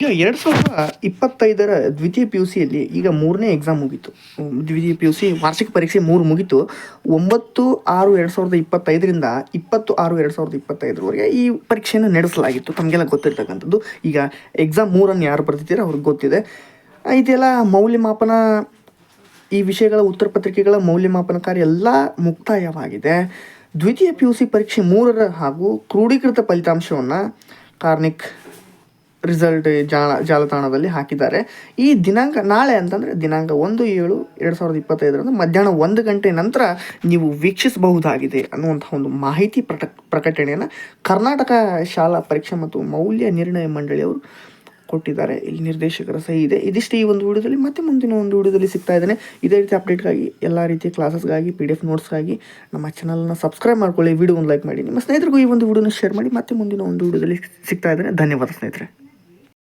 ಈಗ ಎರಡು ಸಾವಿರದ ಇಪ್ಪತ್ತೈದರ ದ್ವಿತೀಯ ಪಿ ಯು ಸಿಯಲ್ಲಿ ಈಗ ಮೂರನೇ ಎಕ್ಸಾಮ್ ಮುಗೀತು. ದ್ವಿತೀಯ ಪಿ ಯು ಸಿ ವಾರ್ಷಿಕ ಪರೀಕ್ಷೆ ಮೂರು ಮುಗೀತು. ಒಂಬತ್ತು ಆರು ಎರಡು ಸಾವಿರದ ಇಪ್ಪತ್ತೈದರಿಂದ ಇಪ್ಪತ್ತು ಆರು ಎರಡು ಸಾವಿರದ ಇಪ್ಪತ್ತೈದರವರೆಗೆ ಈ ಪರೀಕ್ಷೆಯನ್ನು ನಡೆಸಲಾಗಿತ್ತು. ತಮಗೆಲ್ಲ ಗೊತ್ತಿರ್ತಕ್ಕಂಥದ್ದು. ಈಗ ಎಕ್ಸಾಮ್ ಮೂರನ್ನು ಯಾರು ಬರ್ತಿದ್ದೀರೋ ಅವ್ರಿಗೆ ಗೊತ್ತಿದೆ. ಇದೆಲ್ಲ ಮೌಲ್ಯಮಾಪನ ಈ ವಿಷಯಗಳ ಉತ್ತರ ಪತ್ರಿಕೆಗಳ ಮೌಲ್ಯಮಾಪನ ಕಾರ್ಯ ಎಲ್ಲ ಮುಕ್ತಾಯವಾಗಿದೆ. ದ್ವಿತೀಯ ಪಿ ಯು ಸಿ ಪರೀಕ್ಷೆ ಮೂರರ ಹಾಗೂ ಕ್ರೋಢೀಕೃತ ಫಲಿತಾಂಶವನ್ನು ಕಾರ್ನಿಕ್ ರಿಸಲ್ಟ್ ಜಾಲ ಜಾಲತಾಣದಲ್ಲಿ ಹಾಕಿದ್ದಾರೆ. ಈ ದಿನಾಂಕ, ನಾಳೆ ಅಂತಂದರೆ ದಿನಾಂಕ ಒಂದು, ಏಳು, ಎರಡು ಸಾವಿರದ ಇಪ್ಪತ್ತೈದರಂದು ಮಧ್ಯಾಹ್ನ ಒಂದು ಗಂಟೆ ನಂತರ ನೀವು ವೀಕ್ಷಿಸಬಹುದಾಗಿದೆ ಅನ್ನುವಂಥ ಒಂದು ಮಾಹಿತಿ ಪ್ರಕ, ಪ್ರಕಟಣೆಯನ್ನು ಕರ್ನಾಟಕ ಶಾಲಾ ಪರೀಕ್ಷೆ ಮತ್ತು ಮೌಲ್ಯ ನಿರ್ಣಯ ಮಂಡಳಿಯವರು ಕೊಟ್ಟಿದ್ದಾರೆ. ಇಲ್ಲಿ ನಿರ್ದೇಶಕರ ಸಹಿ ಇದೆ. ಇದಿಷ್ಟು ಈ ಒಂದು ವಿಡಿಯೋದಲ್ಲಿ. ಮತ್ತೆ ಮುಂದಿನ ಒಂದು ವಿಡಿಯೋದಲ್ಲಿ ಸಿಗ್ತಾ ಇದ್ದೇನೆ. ಇದೇ ರೀತಿ ಅಪ್ಡೇಟ್ಗಾಗಿ, ಎಲ್ಲ ರೀತಿಯ ಕ್ಲಾಸಸ್ಗಾಗಿ ಪಿ ಡಿ ಎಫ್ ನೋಟ್ಸ್ಗಾಗಿ ನಮ್ಮ ಚಾನಲ್ನ ಸಬ್ಸ್ಕ್ರೈಬ್ ಮಾಡ್ಕೊಳ್ಳಿ. ವಿಡಿಯೋ ಒಂದು ಲೈಕ್ ಮಾಡಿ. ನಿಮ್ಮ ಸ್ನೇಹಿತರಿಗೂ ಈ ಒಂದು ವಿಡಿಯೋನ ಶೇರ್ ಮಾಡಿ. ಮತ್ತೆ ಮುಂದಿನ ಒಂದು ವಿಡಿಯೋದಲ್ಲಿ ಸಿಗ್ತಾ ಇದ್ದೇನೆ. ಧನ್ಯವಾದ ಸ್ನೇಹಿತರೆ.